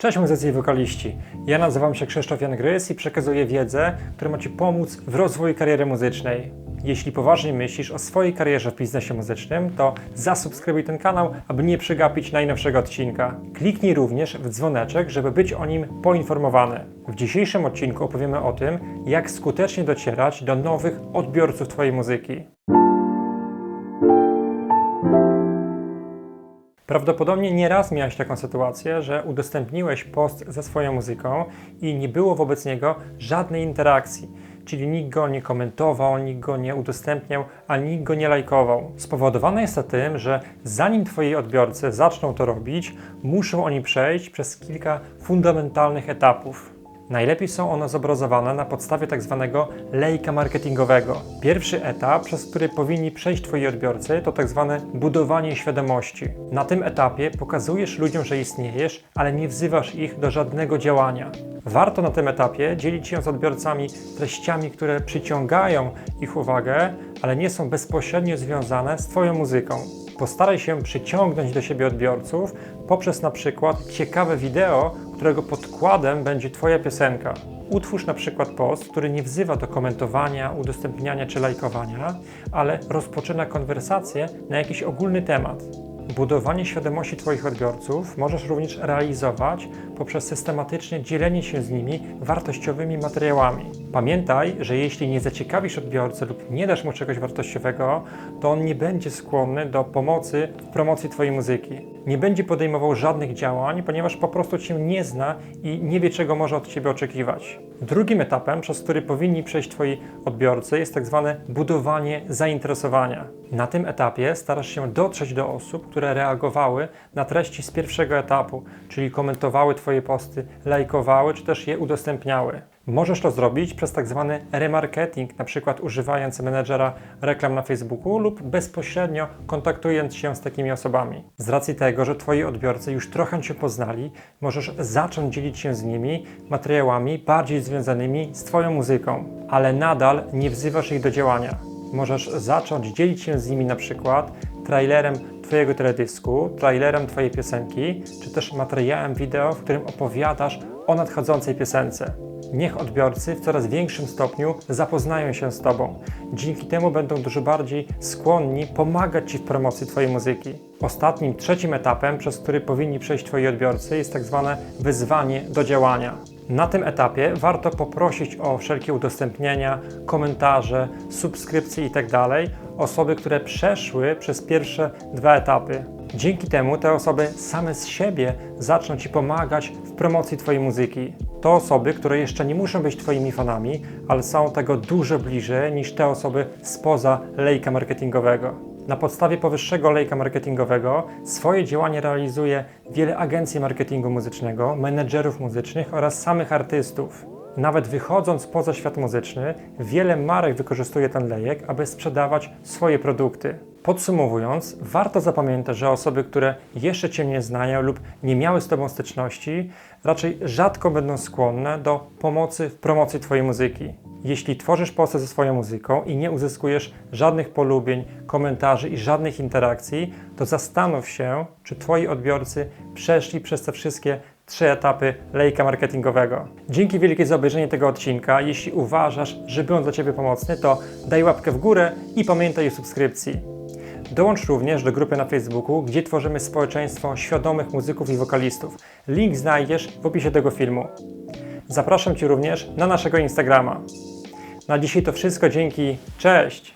Cześć muzycy i wokaliści. Ja nazywam się Krzysztof Jan Grys i przekazuję wiedzę, która ma Ci pomóc w rozwoju kariery muzycznej. Jeśli poważnie myślisz o swojej karierze w biznesie muzycznym, to zasubskrybuj ten kanał, aby nie przegapić najnowszego odcinka. Kliknij również w dzwoneczek, żeby być o nim poinformowany. W dzisiejszym odcinku opowiemy o tym, jak skutecznie docierać do nowych odbiorców Twojej muzyki. Prawdopodobnie nieraz miałeś taką sytuację, że udostępniłeś post ze swoją muzyką i nie było wobec niego żadnej interakcji. Czyli nikt go nie komentował, nikt go nie udostępniał, a nikt go nie lajkował. Spowodowane jest to tym, że zanim Twoi odbiorcy zaczną to robić, muszą oni przejść przez kilka fundamentalnych etapów. Najlepiej są one zobrazowane na podstawie tak zwanego lejka marketingowego. Pierwszy etap, przez który powinni przejść Twoi odbiorcy, to tak zwane budowanie świadomości. Na tym etapie pokazujesz ludziom, że istniejesz, ale nie wzywasz ich do żadnego działania. Warto na tym etapie dzielić się z odbiorcami treściami, które przyciągają ich uwagę, ale nie są bezpośrednio związane z Twoją muzyką. Postaraj się przyciągnąć do siebie odbiorców poprzez na przykład ciekawe wideo, którego podkładem będzie Twoja piosenka. Utwórz na przykład post, który nie wzywa do komentowania, udostępniania czy lajkowania, ale rozpoczyna konwersację na jakiś ogólny temat. Budowanie świadomości Twoich odbiorców możesz również realizować poprzez systematyczne dzielenie się z nimi wartościowymi materiałami. Pamiętaj, że jeśli nie zaciekawisz odbiorcy lub nie dasz mu czegoś wartościowego, to on nie będzie skłonny do pomocy w promocji Twojej muzyki. Nie będzie podejmował żadnych działań, ponieważ po prostu Cię nie zna i nie wie, czego może od Ciebie oczekiwać. Drugim etapem, przez który powinni przejść Twoi odbiorcy, jest tak zwane budowanie zainteresowania. Na tym etapie starasz się dotrzeć do osób, które reagowały na treści z pierwszego etapu, czyli komentowały Twoje posty, lajkowały czy też je udostępniały. Możesz to zrobić przez tak zwany remarketing, na przykład używając menedżera reklam na Facebooku lub bezpośrednio kontaktując się z takimi osobami. Z racji tego, że Twoi odbiorcy już trochę Cię poznali, możesz zacząć dzielić się z nimi materiałami bardziej związanymi z Twoją muzyką, ale nadal nie wzywasz ich do działania. Możesz zacząć dzielić się z nimi na przykład trailerem Twojego teledysku, trailerem Twojej piosenki, czy też materiałem wideo, w którym opowiadasz o nadchodzącej piosence. Niech odbiorcy w coraz większym stopniu zapoznają się z Tobą. Dzięki temu będą dużo bardziej skłonni pomagać Ci w promocji Twojej muzyki. Ostatnim, trzecim etapem, przez który powinni przejść Twoi odbiorcy, jest tak zwane wyzwanie do działania. Na tym etapie warto poprosić o wszelkie udostępnienia, komentarze, subskrypcje itd. osoby, które przeszły przez pierwsze dwa etapy. Dzięki temu te osoby same z siebie zaczną Ci pomagać w promocji Twojej muzyki. To osoby, które jeszcze nie muszą być Twoimi fanami, ale są tego dużo bliżej niż te osoby spoza lejka marketingowego. Na podstawie powyższego lejka marketingowego swoje działanie realizuje wiele agencji marketingu muzycznego, menedżerów muzycznych oraz samych artystów. Nawet wychodząc poza świat muzyczny, wiele marek wykorzystuje ten lejek, aby sprzedawać swoje produkty. Podsumowując, warto zapamiętać, że osoby, które jeszcze Cię nie znają lub nie miały z Tobą styczności, raczej rzadko będą skłonne do pomocy w promocji Twojej muzyki. Jeśli tworzysz posty ze swoją muzyką i nie uzyskujesz żadnych polubień, komentarzy i żadnych interakcji, to zastanów się, czy Twoi odbiorcy przeszli przez te wszystkie trzy etapy lejka marketingowego. Dzięki wielkie za obejrzenie tego odcinka. Jeśli uważasz, że był on dla Ciebie pomocny, to daj łapkę w górę i pamiętaj o subskrypcji. Dołącz również do grupy na Facebooku, gdzie tworzymy społeczeństwo świadomych muzyków i wokalistów. Link znajdziesz w opisie tego filmu. Zapraszam Cię również na naszego Instagrama. Na dzisiaj to wszystko, dzięki, cześć!